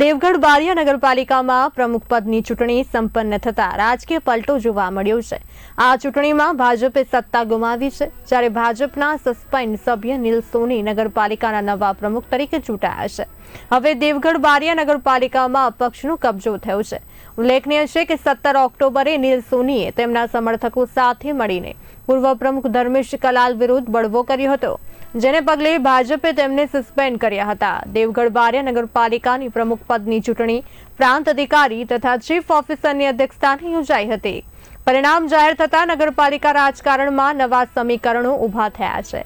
દેવગઢ બારિયા નગરપાલિકામાં પ્રમુખ પદની ચૂંટણી સંપન્ન થતા રાજકીય પલટો જોવા મળ્યો છે. આ ચૂંટણીમાં ભાજપે સત્તા ગુમાવી છે. જ્યારે ભાજપના સસ્પેન્ડ સભ્ય નીલ સોની નગરપાલિકાના નવા પ્રમુખ તરીકે ચૂંટાયા છે. હવે દેવગઢ બારિયા નગરપાલિકામાં અપક્ષનો કબજો થયો છે. ઉલ્લેખનીય છે કે સત્તર ઓક્ટોબરે નીલ સોનીએ તેમના સમર્થકો સાથે મળીને પૂર્વ પ્રમુખ ધર્મેશ કલાલ વિરુદ્ધ બળવો કર્યો હતો. જેને પગલે ભાજપે તેમને સસ્પેન્ડ કર્યા હતા. દેવગઢ બારિયા નગરપાલિકાની પ્રમુખ પદની ચૂંટણી પ્રાંત અધિકારી તથા ચીફ ઓફિસરની અધ્યક્ષસ્થાને યોજાઈ હતી. પરિણામ જાહેર થતા નગરપાલિકા રાજકારણમાં નવા સમીકરણો ઊભા થયા છે.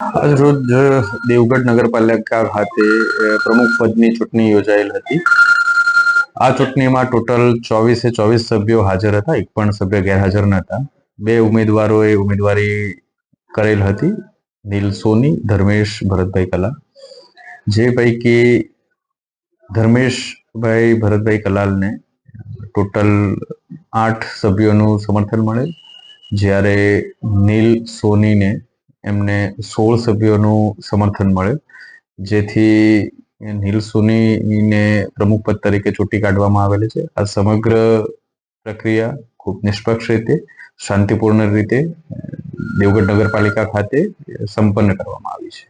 આજરોજ દેવગઢ નગરપાલિકા ખાતે પ્રમુખ પદની ચૂંટણી યોજાયેલ હતી. આ ચૂંટણીમાં ટોટલ ચોવીસે ચોવીસ સભ્યો હાજર હતા. એક પણ સભ્ય ગેરહાજર નહોતા. બે ઉમેદવારોએ ઉમેદવારી કરેલ હતી. નીલ સોની, ધર્મેશ ભરતભાઈ કલા. જે પૈકી ધર્મેશભાઈ ભરતભાઈ કલાલને ટોટલ આઠ સભ્યોનું સમર્થન મળેલ. જ્યારે નીલ સોનીને એમને સોળ સભ્યોનું સમર્થન મળે જેથી નીલ સોનીને પ્રમુખ પદ તરીકે ચૂંટી કાઢવામાં આવેલી છે. આ સમગ્ર પ્રક્રિયા ખૂબ નિષ્પક્ષ રીતે, શાંતિપૂર્ણ રીતે દેવગઢ નગરપાલિકા ખાતે સંપન્ન કરવામાં આવી છે.